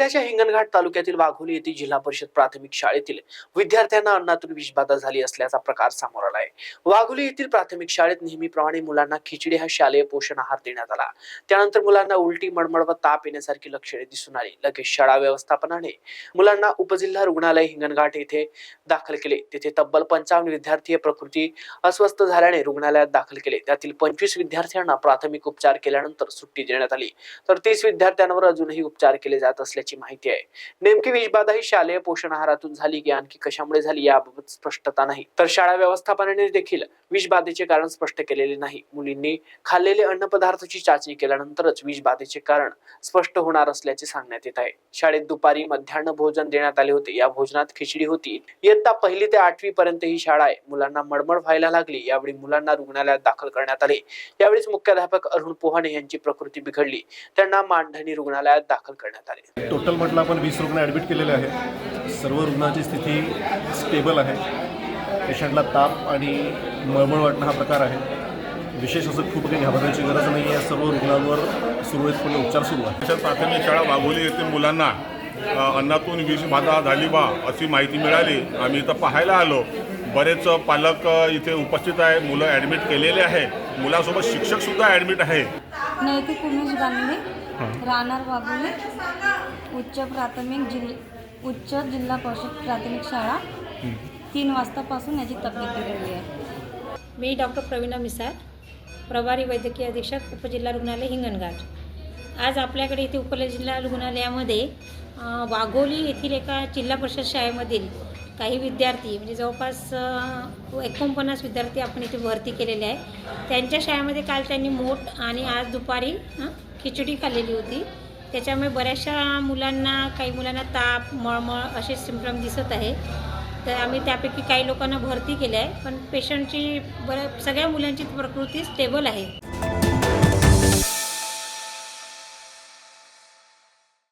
वर्ध्याच्या हिंगणघाट तालुक्यातील वाघोली येथील जिल्हा परिषद प्राथमिक शाळेतील विद्यार्थ्यांना अन्नातून विषबाधा झाली असल्याचा प्रकार समोर आला आहे वाघोली येथील प्राथमिक शाळेत नेहमीप्रमाणे मुलांना खिचडी हा शालेय पोषण आहार देण्यात आला. त्यानंतर मुलांना उलटी मळमळ व ताप येण्यासारखी लक्षणे दिसून आली. लगेच शाळा व्यवस्थापनाने मुलांना उपजिल्हा रुग्णालय हिंगणघाट येथे दाखल केले. तेथे तब्बल पंचावन्न विद्यार्थी प्रकृती अस्वस्थ झाल्याने रुग्णालयात दाखल केले. त्यातील पंचवीस विद्यार्थ्यांना प्राथमिक उपचार केल्यानंतर सुट्टी देण्यात आली. तर तीस विद्यार्थ्यांवर अजूनही उपचार केले जात असल्याचे असल्याची माहिती आहे. नेमकी विषबाधा ही शालेय पोषण आहारातून झाली की आणखी कशामुळे झाली याबाबत स्पष्टता नाही. तर शाळा व्यवस्थापनाने देखील विषबाधेचे कारण स्पष्ट केलेले नाही. मुलींनी खाल्लेले अन्न पदार्थाची चाचणी केल्यानंतरच विषबाधेचे कारण स्पष्ट होणार असल्याचे सांगण्यात येत आहे. शाळेत दुपारी मध्यान्ह भोजन देण्यात आले होते. या भोजनात खिचडी होती. इयत्ता पहिली ते आठवी पर्यंत ही शाळा आहे. मुलांना मळमळ व्हायला लागली. यावेळी मुलांना रुग्णालयात दाखल करण्यात आले. यावेळीच मुख्याध्यापक अरुण पोहाणे यांची प्रकृती बिघडली. त्यांना मानधनी रुग्णालयात दाखल करण्यात आले. टोटल म्हटलं आपण वीस रुग्ण ॲडमिट केलेले आहेत. सर्व रुग्णांची स्थिती स्टेबल आहे. पेशंटला ताप आणि मळमळ वाटणं हा प्रकार आहे. विशेष असं खूप काही घाबरण्याची गरज नाही आहे. सर्व रुग्णांवर सुरळीतपणे उपचार सुरू आहे परिषद प्राथमिक शाळा वाघोली येथील मुलांना अन्नातून विषबाधा झाली बा अशी माहिती मिळाली. आम्ही इथं पाहायला आलो. बरेच पालक इथे उपस्थित आहे. मुलं ॲडमिट केलेले आहे. मुलासोबत शिक्षकसुद्धा ॲडमिट आहे. नैतिक उमेश बांधले राहणार वाघोली. उच्च प्राथमिक जिल्हा उच्च जिल्हा परिषद प्राथमिक शाळा तीन वाजतापासून याची तब्येत बिघडली आहे. मी डॉक्टर प्रवीणा मिसाळ प्रभारी वैद्यकीय अधीक्षक उपजिल्हा रुग्णालय हिंगणघाट. आज आपल्याकडे इथे उपजिल्हा रुग्णालयामध्ये वाघोली येथील एका जिल्हा परिषद शाळेमधील काही विद्यार्थी म्हणजे जवळपास एकोणपन्नास विद्यार्थी आपण इथे भरती केलेले आहे त्यांच्या शाळेमध्ये काल त्यांनी मोठ आणि आज दुपारी खिचडी खाल्लेली होती. त्याच्यामुळे बऱ्याचशा मुलांना काही मुलांना ताप मळमळ असे सिम्पटम दिसत आहे. तर आम्ही त्यापैकी काही लोकांना भरती केल्या आहे पण पेशंटची बऱ्या सगळ्या मुलांची प्रकृती स्टेबल आहे.